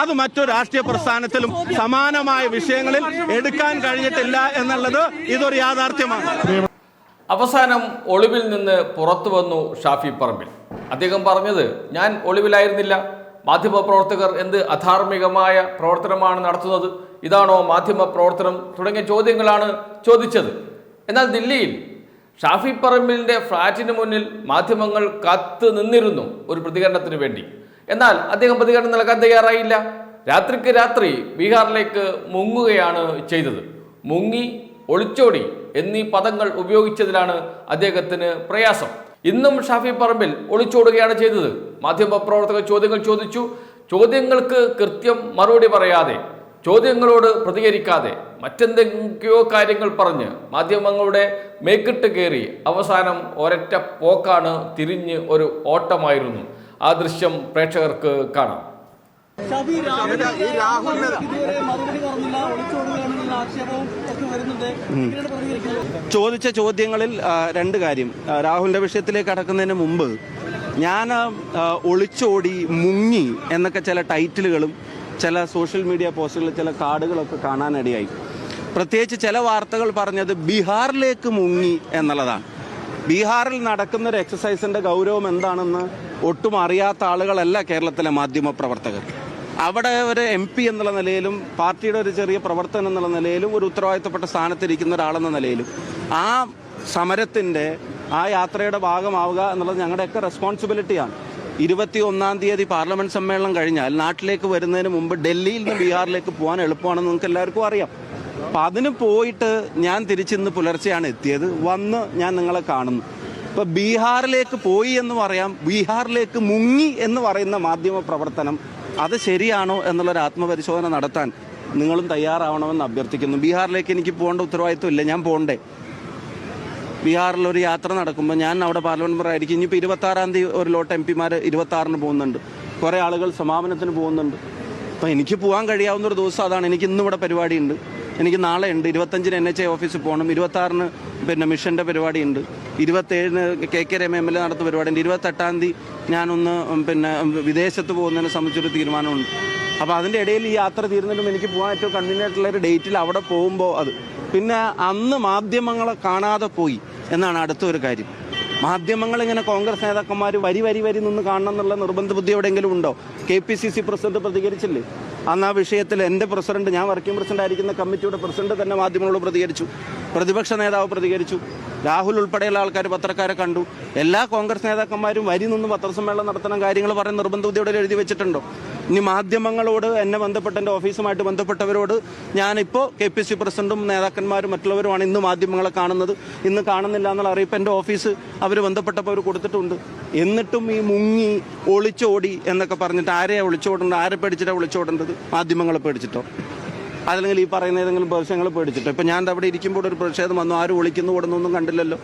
അത് മറ്റു രാഷ്ട്രീയ പ്രസ്ഥാനത്തിലും സമാനമായ വിഷയങ്ങളിൽ എടുക്കാൻ കഴിഞ്ഞിട്ടില്ല എന്നുള്ളത് ഇതൊരു യാഥാർത്ഥ്യമാണ്. അവസാനം ഒളിവിൽ നിന്ന് പുറത്തു വന്നു ഷാഫി പറമ്പിൽ. അദ്ദേഹം പറഞ്ഞത് ഞാൻ ഒളിവിലായിരുന്നില്ല. മാധ്യമപ്രവർത്തകർ എന്ത് അധാർമികമായ പ്രവർത്തനമാണ് നടത്തുന്നത്? ഇതാണോ മാധ്യമ പ്രവർത്തനം? തുടങ്ങിയ ചോദ്യങ്ങളാണ് ചോദിച്ചത്. എന്നാൽ ദില്ലിയിൽ ഷാഫി പറമ്പിലിന്റെ ഫ്ളാറ്റിന് മുന്നിൽ മാധ്യമങ്ങൾ കാത്തു നിന്നിരുന്നു ഒരു പ്രതികരണത്തിന് വേണ്ടി. എന്നാൽ അദ്ദേഹം പ്രതികരണം നൽകാൻ തയ്യാറായില്ല. രാത്രിക്ക് രാത്രി ബീഹാറിലേക്ക് മുങ്ങുകയാണ് ചെയ്തത്. മുങ്ങി ഒളിച്ചോടി എന്നീ പദങ്ങൾ ഉപയോഗിച്ചതിലാണ് അദ്ദേഹത്തിന് പ്രയാസം. ഇന്നും ഷാഫി പറമ്പിൽ ഒളിച്ചോടുകയാണ് ചെയ്തത്. മാധ്യമപ്രവർത്തകർ ചോദ്യങ്ങൾ ചോദിച്ചു. ചോദ്യങ്ങൾക്ക് കൃത്യം മറുപടി പറയാതെ ചോദ്യങ്ങളോട് പ്രതികരിക്കാതെ മറ്റെന്തൊക്കെയോ കാര്യങ്ങൾ പറഞ്ഞ് മാധ്യമങ്ങളുടെ മേക്കിട്ട് കയറി അവസാനം ഒരൊറ്റ പോക്കാണ് തിരിഞ്ഞ് ഒരു ഓട്ടമായിരുന്നു. ആ ദൃശ്യം പ്രേക്ഷകർക്ക് കാണാം. ചോദിച്ച ചോദ്യങ്ങളിൽ രണ്ട് കാര്യം. രാഹുലിന്റെ വിഷയത്തിലേക്ക് കടക്കുന്നതിന് മുമ്പ് ഞാൻ ഒളിച്ചോടി മുങ്ങി എന്നൊക്കെ ചില ടൈറ്റിലുകളും ചില സോഷ്യൽ മീഡിയ പോസ്റ്റുകളിൽ ചില കാർഡുകളൊക്കെ കാണാനിടയായി. പ്രത്യേകിച്ച് ചില വാർത്തകൾ പറഞ്ഞത് ബീഹാറിലേക്ക് മുങ്ങി എന്നുള്ളതാണ്. ബീഹാറിൽ നടക്കുന്ന ഒരു എക്സസൈസിന്റെ ഗൗരവം എന്താണെന്ന് ഒട്ടും അറിയാത്ത ആളുകളല്ല കേരളത്തിലെ മാധ്യമ പ്രവർത്തകർ. അവിടെ ഒരു എം പി എന്നുള്ള നിലയിലും പാർട്ടിയുടെ ഒരു ചെറിയ പ്രവർത്തനം എന്നുള്ള നിലയിലും ഒരു ഉത്തരവാദിത്തപ്പെട്ട സ്ഥാനത്തിരിക്കുന്ന ഒരാളെന്ന നിലയിലും ആ സമരത്തിന്റെ ആ യാത്രയുടെ ഭാഗമാവുക എന്നുള്ളത് ഞങ്ങളുടെയൊക്കെ റെസ്പോൺസിബിലിറ്റിയാണ് ഇരുപത്തി ഒന്നാം തീയതി പാർലമെന്റ് സമ്മേളനം കഴിഞ്ഞാൽ നാട്ടിലേക്ക് വരുന്നതിന് മുമ്പ് ഡൽഹിയിൽ നിന്ന് ബീഹാറിലേക്ക് പോകാൻ എളുപ്പമാണെന്ന് നിങ്ങൾക്ക് എല്ലാവർക്കും അറിയാം. അപ്പം അതിന് പോയിട്ട് ഞാൻ തിരിച്ചിന്ന് പുലർച്ചെയാണ് എത്തിയത്. വന്ന് ഞാൻ നിങ്ങളെ കാണുന്നു. ഇപ്പൊ ബീഹാറിലേക്ക് പോയി എന്ന് പറയാം ബീഹാറിലേക്ക് മുങ്ങി എന്ന് പറയുന്ന മാധ്യമ പ്രവർത്തനം അത് ശരിയാണോ എന്നുള്ളൊരു ആത്മപരിശോധന നടത്താൻ നിങ്ങളും തയ്യാറാവണമെന്ന് അഭ്യർത്ഥിക്കുന്നു. ബീഹാറിലേക്ക് എനിക്ക് പോകേണ്ട ഉത്തരവാദിത്വം ഇല്ല ഞാൻ പോകണ്ടേ? ബീഹാറിൽ ഒരു യാത്ര നടക്കുമ്പോൾ ഞാൻ അവിടെ പാർലമെന്റ് മെമ്പർ ആയിരിക്കും. ഇനിയിപ്പോൾ ഇരുപത്തി ആറാം തീയതി ഒരു ലോട്ട് എം പിമാർ ഇരുപത്തി ആറിന് പോകുന്നുണ്ട്. കുറേ ആളുകൾ സമാപനത്തിന് പോകുന്നുണ്ട്. അപ്പം എനിക്ക് പോകാൻ കഴിയാവുന്ന ഒരു ദിവസം അതാണ്. എനിക്ക് ഇന്നിവിടെ പരിപാടിയുണ്ട്. എനിക്ക് നാളെ ഉണ്ട്. ഇരുപത്തഞ്ചിന് എൻ എച്ച് ഐ ഓഫീസിൽ പോകണം. ഇരുപത്താറിന് പിന്നെ മിഷന്റെ പരിപാടിയുണ്ട്. ഇരുപത്തേഴിന് K K Rema M L A നടത്തുന്ന പരിപാടി ഉണ്ട് ഇരുപത്തെട്ടാം തീയതി ഞാനൊന്ന് പിന്നെ വിദേശത്ത് പോകുന്നതിനെ സംബന്ധിച്ചൊരു തീരുമാനമുണ്ട്. അപ്പോൾ അതിന്റെ ഇടയിൽ ഈ യാത്ര തീരുന്നതിനും എനിക്ക് പോകാൻ ഏറ്റവും കൺവീനിയന്റ് ആയിട്ടുള്ള ഒരു ഡേറ്റിൽ അവിടെ പോകുമ്പോൾ അത്. പിന്നെ അന്ന് മാധ്യമങ്ങളെ കാണാതെ പോയി എന്നാണ് അടുത്തൊരു കാര്യം. മാധ്യമങ്ങൾ ഇങ്ങനെ കോൺഗ്രസ് നേതാക്കന്മാർ വരി വരി വരി നിന്ന് കാണണം എന്നുള്ള നിർബന്ധ ബുദ്ധി എവിടെയെങ്കിലും ഉണ്ടോ? K P C C president പ്രതികരിച്ചില്ലേ? അന്ന് ആ വിഷയത്തിൽ എന്റെ പ്രസിഡന്റ് ഞാൻ വർക്കിംഗ് പ്രസിഡന്റ് ആയിരിക്കുന്ന കമ്മിറ്റിയുടെ പ്രസിഡന്റ് തന്നെ മാധ്യമങ്ങളോട് പ്രതികരിച്ചു. പ്രതിപക്ഷ നേതാവ് പ്രതികരിച്ചു. രാഹുൽ ഉൾപ്പെടെയുള്ള ആൾക്കാർ പത്രക്കാരെ കണ്ടു. എല്ലാ കോൺഗ്രസ് നേതാക്കന്മാരും വരി നിന്ന് പത്രസമ്മേളനം നടത്തണം കാര്യങ്ങൾ പറയാൻ നിർബന്ധ ബുദ്ധിയോടെ എഴുതി വെച്ചിട്ടുണ്ടോ? ഇനി മാധ്യമങ്ങളോട് എന്നെ ബന്ധപ്പെട്ട എന്റെ ഓഫീസുമായിട്ട് ബന്ധപ്പെട്ടവരോട് ഞാനിപ്പോൾ കെ പി സി പ്രസിഡന്റും നേതാക്കന്മാരും മറ്റുള്ളവരുമാണ് ഇന്ന് മാധ്യമങ്ങളെ കാണുന്നത്. ഇന്ന് കാണുന്നില്ല എന്നുള്ള അറിയിപ്പ് എന്റെ ഓഫീസ് അവർ ബന്ധപ്പെട്ടപ്പോൾ അവർ കൊടുത്തിട്ടുണ്ട്. എന്നിട്ടും ഈ മുങ്ങി ഒളിച്ചോടി എന്നൊക്കെ പറഞ്ഞിട്ട് ആരെയാണ് ഒളിച്ചോടേണ്ടത് ആരെ പേടിച്ചിട്ടാണ് ഒളിച്ചോടേണ്ടത്? മാധ്യമങ്ങളെ പേടിച്ചിട്ടോ? അല്ലെങ്കിൽ ഈ പറയുന്ന ഏതെങ്കിലും പ്രദേശങ്ങൾ പേടിച്ചിട്ടോ? ഇപ്പം ഞാൻ അവിടെ ഇരിക്കുമ്പോൾ ഒരു പ്രതിഷേധം വന്നു. ആരും ഒളിക്കുന്നു ഓടുന്നൊന്നും കണ്ടില്ലല്ലോ.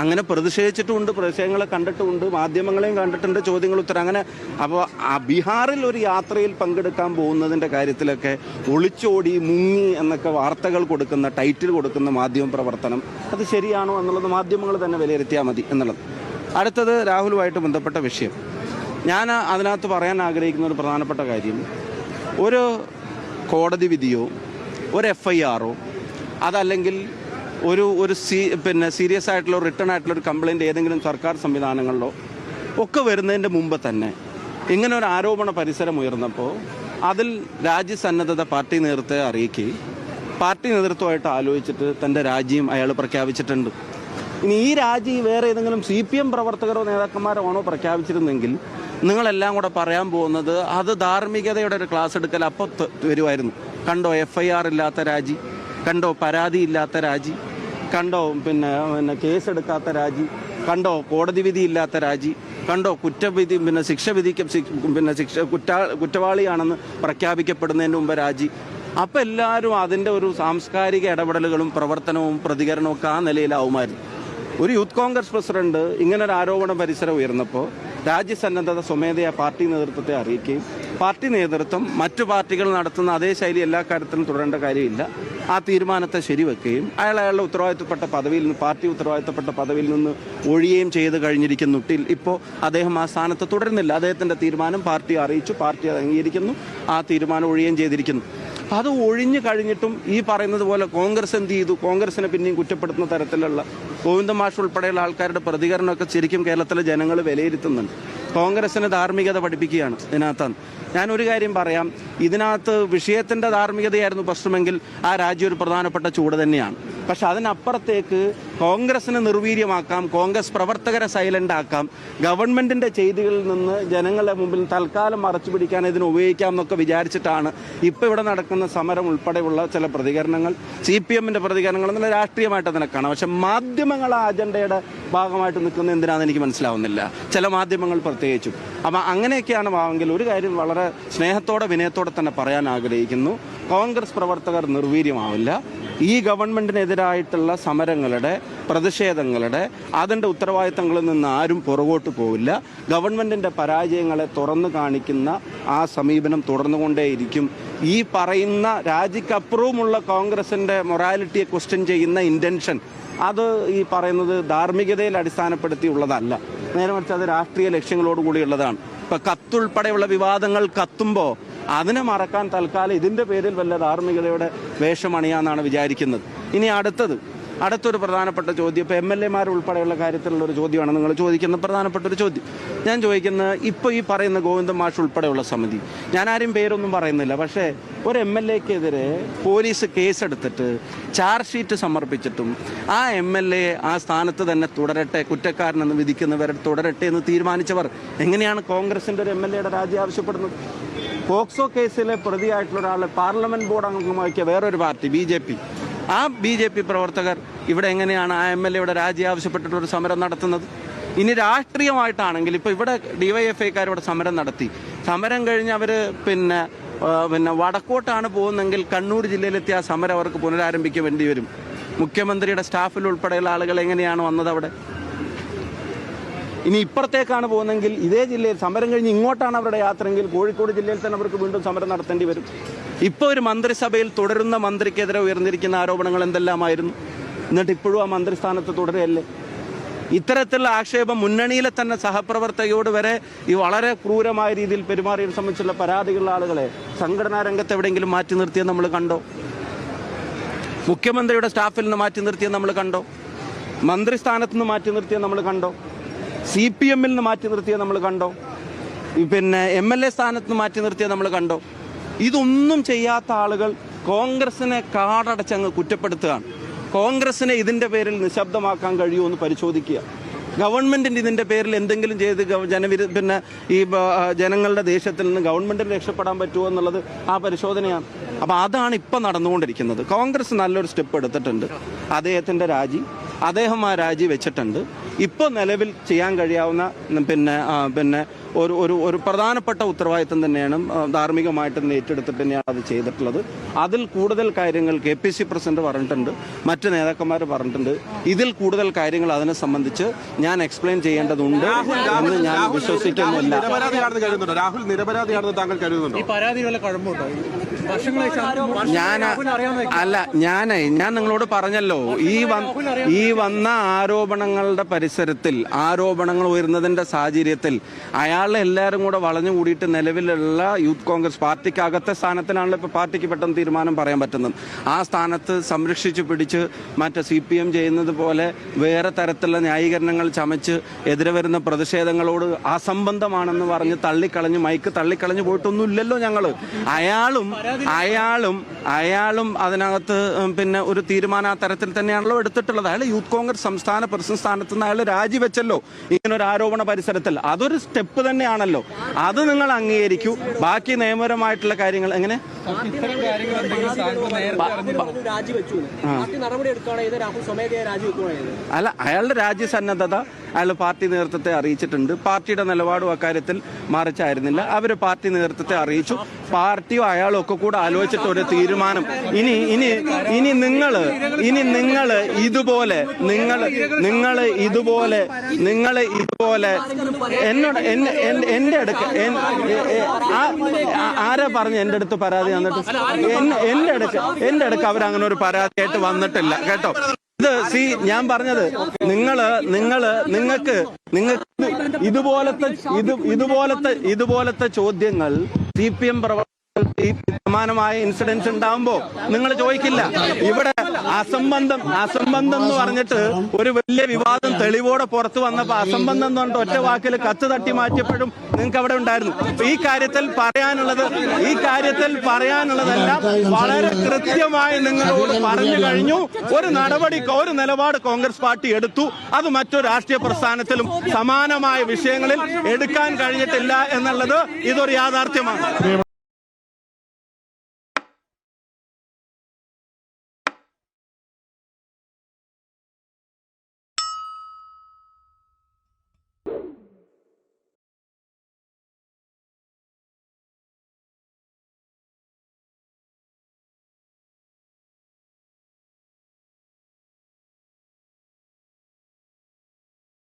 അങ്ങനെ പ്രതിഷേധിച്ചിട്ടുമുണ്ട് പ്രതിഷേധങ്ങളെ കണ്ടിട്ടുമുണ്ട് മാധ്യമങ്ങളെയും കണ്ടിട്ടുണ്ട് ചോദ്യങ്ങൾ ഉത്തരം. അങ്ങനെ അപ്പോൾ ആ ബീഹാറിൽ ഒരു യാത്രയിൽ പങ്കെടുക്കാൻ പോകുന്നതിന്റെ കാര്യത്തിലൊക്കെ ഒളിച്ചോടി മുങ്ങി എന്നൊക്കെ വാർത്തകൾ കൊടുക്കുന്ന ടൈറ്റിൽ കൊടുക്കുന്ന മാധ്യമ പ്രവർത്തനം അത് ശരിയാണോ എന്നുള്ളത് മാധ്യമങ്ങൾ തന്നെ വിലയിരുത്തിയാൽ മതി എന്നുള്ളത്. അടുത്തത് രാഹുലുമായിട്ട് ബന്ധപ്പെട്ട വിഷയം. ഞാൻ അതിനകത്ത് പറയാൻ ആഗ്രഹിക്കുന്ന ഒരു പ്രധാനപ്പെട്ട കാര്യം. ഒരു കോടതി വിധിയോ ഒരു എഫ് ഐ ആറോ അതല്ലെങ്കിൽ ഒരു ഒരു സീ പിന്നെ സീരിയസ് ആയിട്ടുള്ള റിട്ടേൺ ആയിട്ടുള്ള ഒരു കംപ്ലയിന്റ് ഏതെങ്കിലും സർക്കാർ സംവിധാനങ്ങളിലോ ഒക്കെ വരുന്നതിന്റെ മുമ്പ് തന്നെ ഇങ്ങനെ ഒരു ആരോപണ പരിസരം ഉയർന്നപ്പോൾ അതിൽ രാജ്യസന്നദ്ധത പാർട്ടി നേതൃത്വത്തെ അറിയിക്കുകയും പാർട്ടി നേതൃത്വമായിട്ട് ആലോചിച്ചിട്ട് തന്റെ രാജ്യം അയാൾ പ്രഖ്യാപിച്ചിട്ടുണ്ട്. ഇനി ഈ രാജി വേറെ ഏതെങ്കിലും സി പി എം പ്രവർത്തകരോ നേതാക്കന്മാരോ ആണോ പ്രഖ്യാപിച്ചിരുന്നെങ്കിൽ നിങ്ങളെല്ലാം കൂടെ പറയാൻ പോകുന്നത് അത് ധാർമ്മികതയുടെ ഒരു ക്ലാസ് എടുക്കൽ അപ്പോൾ വരുമായിരുന്നു. കണ്ടോ എഫ് ഐ ആർ ഇല്ലാത്ത രാജി കണ്ടോ പരാതി ഇല്ലാത്ത രാജി? കണ്ടോ പിന്നെ പിന്നെ കേസെടുക്കാത്ത രാജി? കണ്ടോ കോടതി വിധി ഇല്ലാത്ത രാജി? കണ്ടോ കുറ്റവിധി പിന്നെ ശിക്ഷ വിധിക്ക് പിന്നെ ശിക്ഷ കുറ്റാ കുറ്റവാളിയാണെന്ന് പ്രഖ്യാപിക്കപ്പെടുന്നതിന് മുമ്പ് രാജി? അപ്പം എല്ലാവരും അതിന്റെ ഒരു സാംസ്കാരിക ഇടപെടലുകളും പ്രവർത്തനവും പ്രതികരണവും ഒക്കെ ആ നിലയിലാവുമായിരുന്നു. ഒരു യൂത്ത് കോൺഗ്രസ് പ്രസിഡന്റ് ഇങ്ങനൊരു ആരോപണ പരിസരം ഉയർന്നപ്പോൾ രാജ്യസന്നദ്ധത സ്വമേധയാ പാർട്ടി നേതൃത്വത്തെ അറിയിക്കുകയും പാർട്ടി നേതൃത്വം മറ്റു പാർട്ടികൾ നടത്തുന്ന അതേ ശൈലി എല്ലാ കാര്യത്തിലും തുടരേണ്ട കാര്യമില്ല. ആ തീരുമാനത്തെ ശരിവെക്കുകയും അയാൾ അയാളുടെ ഉത്തരവാദിത്തപ്പെട്ട പദവിയിൽ നിന്ന് പാർട്ടി ഉത്തരവാദിത്തപ്പെട്ട പദവിയിൽ നിന്ന് ഒഴിയുകയും ചെയ്ത് കഴിഞ്ഞിരിക്കുന്നു. ടിൽ ഇപ്പോൾ അദ്ദേഹം ആ സ്ഥാനത്ത് തുടരുന്നില്ല. അദ്ദേഹത്തിന്റെ തീരുമാനം പാർട്ടി അറിയിച്ചു പാർട്ടി അംഗീകരിക്കുന്നു ആ തീരുമാനം ഒഴിയുകയും ചെയ്തിരിക്കുന്നു. അത് ഒഴിഞ്ഞു കഴിഞ്ഞിട്ടും ഈ പറയുന്നത് പോലെ കോൺഗ്രസ് എന്ത് ചെയ്തു? കോൺഗ്രസിനെ പിന്നെയും കുറ്റപ്പെടുത്തുന്ന തരത്തിലുള്ള ഗോവിന്ദ മാഷ് ഉൾപ്പെടെയുള്ള ആൾക്കാരുടെ പ്രതികരണമൊക്കെ ശരിക്കും കേരളത്തിലെ ജനങ്ങൾ വിലയിരുത്തുന്നുണ്ട്. കോൺഗ്രസിന് ധാർമ്മികത പഠിപ്പിക്കുകയാണ് ഇതിനകത്താണ് ഞാൻ ഒരു കാര്യം പറയാം. ഇതിനകത്ത് വിഷയത്തിന്റെ ധാർമ്മികതയായിരുന്നു പ്രശ്നമെങ്കിൽ ആ രാജ്യം ഒരു പ്രധാനപ്പെട്ട ചൂട് തന്നെയാണ്. പക്ഷെ അതിനപ്പുറത്തേക്ക് കോൺഗ്രസിനെ നിർവീര്യമാക്കാം കോൺഗ്രസ് പ്രവർത്തകരെ സൈലന്റ് ആക്കാം ഗവൺമെന്റിന്റെ ചെയ്തികളിൽ നിന്ന് ജനങ്ങളുടെ മുമ്പിൽ തൽക്കാലം മറച്ചു പിടിക്കാൻ ഇതിന് ഉപയോഗിക്കാം എന്നൊക്കെ വിചാരിച്ചിട്ടാണ് ഇപ്പോൾ ഇവിടെ നടക്കുന്ന സമരം ഉൾപ്പെടെയുള്ള ചില പ്രതികരണങ്ങൾ സി പി എമ്മിന്റെ പ്രതികരണങ്ങൾ എന്നുള്ള രാഷ്ട്രീയമായിട്ട് അതിനെ കാണാം. പക്ഷെ മാധ്യമങ്ങൾ ആ അജണ്ടയുടെ ഭാഗമായിട്ട് നിൽക്കുന്നത് എന്തിനാണെന്ന് എനിക്ക് മനസ്സിലാവുന്നില്ല. ചില മാധ്യമങ്ങൾ പ്രത്യേകിച്ചും. അപ്പം അങ്ങനെയൊക്കെയാണ് ഭാവമെങ്കിൽ ഒരു കാര്യം വളരെ സ്നേഹത്തോടെ വിനയത്തോടെ തന്നെ പറയാൻ ആഗ്രഹിക്കുന്നു. കോൺഗ്രസ് പ്രവർത്തകർ നിർവീര്യമാവില്ല. ഈ ഗവൺമെന്റിനെതിരായിട്ടുള്ള സമരങ്ങളുടെ പ്രതിഷേധങ്ങളുടെ അതിന്റെ ഉത്തരവാദിത്തങ്ങളിൽ നിന്ന് ആരും പുറകോട്ട് പോവില്ല. ഗവൺമെന്റിന്റെ പരാജയങ്ങളെ തുറന്നു കാണിക്കുന്ന ആ സമീപനം തുടർന്നുകൊണ്ടേയിരിക്കും. ഈ പറയുന്ന രാജിക്കപ്പുറവുമുള്ള കോൺഗ്രസിന്റെ മൊറാലിറ്റിയെ ക്വസ്റ്റ്യൻ ചെയ്യുന്ന ഇന്റൻഷൻ അത് ഈ പറയുന്നത് ധാർമ്മികതയിൽ അടിസ്ഥാനപ്പെടുത്തിയുള്ളതല്ല. നേരെ മറിച്ച് അത് രാഷ്ട്രീയ ലക്ഷ്യങ്ങളോടുകൂടിയുള്ളതാണ് ഇപ്പൊ കത്തുൾപ്പെടെയുള്ള വിവാദങ്ങൾ കത്തുമ്പോൾ അതിനെ മറക്കാൻ തൽക്കാലം ഇതിന്റെ പേരിൽ വല്ല ധാർമ്മികതയുടെ വേഷമണിയാന്നാണ് വിചാരിക്കുന്നത്. ഇനി അടുത്തത്. അടുത്തൊരു പ്രധാനപ്പെട്ട ചോദ്യം. ഇപ്പോൾ എം എൽ എമാർ ഉൾപ്പെടെയുള്ള കാര്യത്തിലുള്ള ഒരു ചോദ്യമാണ് നിങ്ങൾ ചോദിക്കുന്ന പ്രധാനപ്പെട്ട ഒരു ചോദ്യം. ഞാൻ ചോദിക്കുന്നത് ഇപ്പോൾ ഈ പറയുന്ന ഗോവിന്ദൻ മാഷ് ഉൾപ്പെടെയുള്ള സമിതി. ഞാൻ ആരും പേരൊന്നും പറയുന്നില്ല. പക്ഷേ ഒരു എം എൽ എക്കെതിരെ പോലീസ് കേസെടുത്തിട്ട് ചാർജ് ഷീറ്റ് സമർപ്പിച്ചിട്ടും ആ എം എൽ എ ആ സ്ഥാനത്ത് തന്നെ തുടരട്ടെ കുറ്റക്കാരനെന്ന് വിധിക്കുന്നവർ തുടരട്ടെ എന്ന് തീരുമാനിച്ചവർ എങ്ങനെയാണ് കോൺഗ്രസിന്റെ ഒരു എം എൽ എയുടെ രാജി ആവശ്യപ്പെടുന്നത്? പോക്സോ കേസിലെ പ്രതിയായിട്ടുള്ള ഒരാളെ പാർലമെന്റ് ബോർഡ് അംഗമാക്കിയ വേറൊരു പാർട്ടി ബി ജെ പി. ആ ബി ജെ പി പ്രവർത്തകർ ഇവിടെ എങ്ങനെയാണ് ആ എം എൽ എയുടെ രാജി ആവശ്യപ്പെട്ടിട്ടുള്ള ഒരു സമരം നടത്തുന്നത്? ഇനി രാഷ്ട്രീയമായിട്ടാണെങ്കിൽ ഇപ്പോൾ ഇവിടെ ഡിവൈഎഫ്ഐക്കാർ ഇവിടെ സമരം നടത്തി. സമരം കഴിഞ്ഞ് അവർ പിന്നെ പിന്നെ വടക്കോട്ടാണ് പോകുന്നതെങ്കിൽ കണ്ണൂർ ജില്ലയിലെത്തിയ ആ സമരം അവർക്ക് പുനരാരംഭിക്കേണ്ടി വരും. മുഖ്യമന്ത്രിയുടെ സ്റ്റാഫിൽ ഉൾപ്പെടെയുള്ള ആളുകൾ എങ്ങനെയാണ് വന്നത് അവിടെ? ഇനി ഇപ്പുറത്തേക്കാണ് പോകുന്നതെങ്കിൽ ഇതേ ജില്ലയിൽ സമരം കഴിഞ്ഞ് ഇങ്ങോട്ടാണ് അവരുടെ യാത്രയെങ്കിൽ കോഴിക്കോട് ജില്ലയിൽ തന്നെ അവർക്ക് വീണ്ടും സമരം നടത്തേണ്ടി വരും. ഇപ്പോൾ ഒരു മന്ത്രിസഭയിൽ തുടരുന്ന മന്ത്രിക്കെതിരെ ഉയർന്നിരിക്കുന്ന ആരോപണങ്ങൾ എന്തെല്ലാമായിരുന്നു? എന്നിട്ട് ഇപ്പോഴും ആ മന്ത്രിസ്ഥാനത്ത് തുടരുകയല്ലേ? ഇത്തരത്തിലുള്ള ആക്ഷേപം മുന്നണിയിലെ തന്നെ സഹപ്രവർത്തകയോട് വരെ ഈ വളരെ ക്രൂരമായ രീതിയിൽ പെരുമാറിയത് സംബന്ധിച്ചുള്ള പരാതികളുള്ള ആളുകളെ സംഘടനാ രംഗത്ത് എവിടെയെങ്കിലും മാറ്റി നിർത്തിയത് നമ്മൾ കണ്ടോ? മുഖ്യമന്ത്രിയുടെ സ്റ്റാഫിൽ നിന്ന് മാറ്റി നിർത്തിയത് നമ്മൾ കണ്ടോ? മന്ത്രിസ്ഥാനത്ത് നിന്ന് മാറ്റി നിർത്തിയത് നമ്മൾ കണ്ടോ? സി പി എമ്മിൽ നിന്ന് മാറ്റി നിർത്തിയത് നമ്മൾ കണ്ടോ? പിന്നെ എം എൽ എ സ്ഥാനത്ത് നിന്ന് മാറ്റി നിർത്തിയത് നമ്മൾ കണ്ടോ? ഇതൊന്നും ചെയ്യാത്ത ആളുകൾ കോൺഗ്രസിനെ കാടടച്ചങ്ങ് കുറ്റപ്പെടുത്തുകയാണ്. കോൺഗ്രസിനെ ഇതിന്റെ പേരിൽ നിശബ്ദമാക്കാൻ കഴിയുമോ എന്ന് പരിശോധിക്കുക. ഗവൺമെന്റിന്റെ ഇതിന്റെ പേരിൽ എന്തെങ്കിലും ചെയ്ത് ജനവിരു പിന്നെ ഈ ജനങ്ങളുടെ ദേഷ്യത്തിൽ നിന്ന് ഗവൺമെന്റിന് രക്ഷപ്പെടാൻ പറ്റുമോ എന്നുള്ളത് ആ പരിശോധനയാണ്. അപ്പോൾ അതാണ് ഇപ്പൊ നടന്നുകൊണ്ടിരിക്കുന്നത്. കോൺഗ്രസ് നല്ലൊരു സ്റ്റെപ്പ് എടുത്തിട്ടുണ്ട്. അദ്ദേഹത്തിന്റെ രാജി അദ്ദേഹം ആ രാജി വെച്ചിട്ടുണ്ട്. ഇപ്പോൾ നിലവിൽ ചെയ്യാൻ കഴിയാവുന്ന പിന്നെ പിന്നെ ഒരു ഒരു ഒരു പ്രധാനപ്പെട്ട ഉത്തരവാദിത്തം തന്നെയാണ് ധാർമ്മികമായിട്ട് ഏറ്റെടുത്തിട്ട് തന്നെയാണ് അത് ചെയ്തിട്ടുള്ളത്. അതിൽ കൂടുതൽ കാര്യങ്ങൾ കെ പി സി പ്രസിഡന്റ് പറഞ്ഞിട്ടുണ്ട് മറ്റ് നേതാക്കന്മാർ പറഞ്ഞിട്ടുണ്ട്. ഇതിൽ കൂടുതൽ കാര്യങ്ങൾ അതിനെ സംബന്ധിച്ച് ഞാൻ എക്സ്പ്ലെയിൻ ചെയ്യേണ്ടതുണ്ട് എന്ന് ഞാൻ വിശ്വസിക്കുന്നില്ല. രാഹുൽ നിരപരാധിയാണെന്ന് താങ്കൾ കരുതുന്നുണ്ടോ? ഈ ഞാൻ അല്ല ഞാൻ ഞാൻ നിങ്ങളോട് പറഞ്ഞല്ലോ ഈ ഈ വന്ന ആരോപണങ്ങളുടെ പരിസരത്തിൽ ആരോപണങ്ങൾ ഉയർന്നതിന്റെ സാഹചര്യത്തിൽ അയാളെ എല്ലാവരും കൂടെ വളഞ്ഞു കൂടിയിട്ട് നിലവിലുള്ള യൂത്ത് കോൺഗ്രസ് പാർട്ടിക്ക് അകത്തെ സ്ഥാനത്തിനാണല്ലോ ഇപ്പോൾ പാർട്ടിക്ക് പെട്ടെന്ന് തീരുമാനം പറയാൻ പറ്റുന്നത്. ആ സ്ഥാനത്ത് സംരക്ഷിച്ചു പിടിച്ച് മറ്റേ സി പി എം ചെയ്യുന്നത് പോലെ വേറെ തരത്തിലുള്ള ന്യായീകരണങ്ങൾ ചമച്ച് എതിരെ വരുന്ന പ്രതിഷേധങ്ങളോട് അസംബന്ധമാണെന്ന് പറഞ്ഞ് തള്ളിക്കളഞ്ഞ് മൈക്ക് തള്ളിക്കളഞ്ഞ് പോയിട്ടൊന്നുമില്ലല്ലോ ഞങ്ങൾ അയാളും അയാളും അയാളും അതിനകത്ത് പിന്നെ ഒരു തീരുമാനം ആ തരത്തിൽ തന്നെയാണല്ലോ എടുത്തിട്ടുള്ളത്. അയാൾ യൂത്ത് കോൺഗ്രസ് സംസ്ഥാന പ്രസിഡന്റ് സ്ഥാനത്ത് നിന്ന് അയാൾ രാജിവെച്ചല്ലോ ഇങ്ങനെ ഒരു ആരോപണ പരിസരത്തിൽ. അതൊരു സ്റ്റെപ്പ് തന്നെയാണല്ലോ. അത് നിങ്ങൾ അംഗീകരിക്കൂ. ബാക്കി നിയമപരമായിട്ടുള്ള കാര്യങ്ങൾ എങ്ങനെ? അല്ല അയാളുടെ രാജ്യസന്നദ്ധത അയാൾ പാർട്ടി നേതൃത്വത്തെ അറിയിച്ചിട്ടുണ്ട്. പാർട്ടിയുടെ നിലപാടും അക്കാര്യത്തിൽ മറിച്ചായിരുന്നില്ല. അവർ പാർട്ടി നേതൃത്വത്തെ അറിയിച്ചു. പാർട്ടിയും അയാളും ഒക്കെ കൂടെ ആലോചിച്ചിട്ട് ഒരു തീരുമാനം. ഇനി ഇനി ഇനി നിങ്ങൾ ഇനി നിങ്ങൾ ഇതുപോലെ നിങ്ങൾ നിങ്ങൾ ഇതുപോലെ നിങ്ങൾ ഇതുപോലെ എന്നോട് എന്റെ അടുക്ക് ആരാ പറഞ്ഞു എന്റെ അടുത്ത് പരാതി വന്നിട്ട് എൻ- എന്റെ അടുക്ക് എന്റെ അടുക്ക് അവരങ്ങനെ ഒരു പരാതിയായിട്ട് വന്നിട്ടില്ല കേട്ടോ? ഇത് സി ഞാൻ പറഞ്ഞത് നിങ്ങൾ നിങ്ങൾ നിങ്ങൾക്ക് നിങ്ങൾക്ക് ഇതുപോലത്തെ ഇത് ഇതുപോലത്തെ ഇതുപോലത്തെ ചോദ്യങ്ങൾ സി പി എം പ്രവർത്തകർക്ക് ഈ സമാനമായ ഇൻസിഡൻസ് ഉണ്ടാവുമ്പോ നിങ്ങൾ ചോദിക്കില്ല. ഇവിടെ അസംബന്ധം അസംബന്ധം എന്ന് പറഞ്ഞിട്ട് ഒരു വലിയ വിവാദം തെളിവോടെ പുറത്തു വന്നപ്പോ അസംബന്ധം എന്ന് പറഞ്ഞിട്ട് ഒറ്റ വാക്കിൽ കത്ത് തട്ടി മാറ്റിയപ്പോഴും നിങ്ങൾക്ക് അവിടെ ഉണ്ടായിരുന്നു. ഈ കാര്യത്തിൽ പറയാനുള്ളത് ഈ കാര്യത്തിൽ പറയാനുള്ളതെല്ലാം വളരെ കൃത്യമായി നിങ്ങളോട് പറഞ്ഞു കഴിഞ്ഞു. ഒരു നടപടി ഒരു നിലപാട് കോൺഗ്രസ് പാർട്ടി എടുത്തു. അത് മറ്റു രാഷ്ട്രീയ പ്രസ്ഥാനത്തിലും സമാനമായ വിഷയങ്ങളിൽ എടുക്കാൻ കഴിഞ്ഞിട്ടില്ല എന്നുള്ളത് ഇതൊരു യാഥാർത്ഥ്യമാണ്.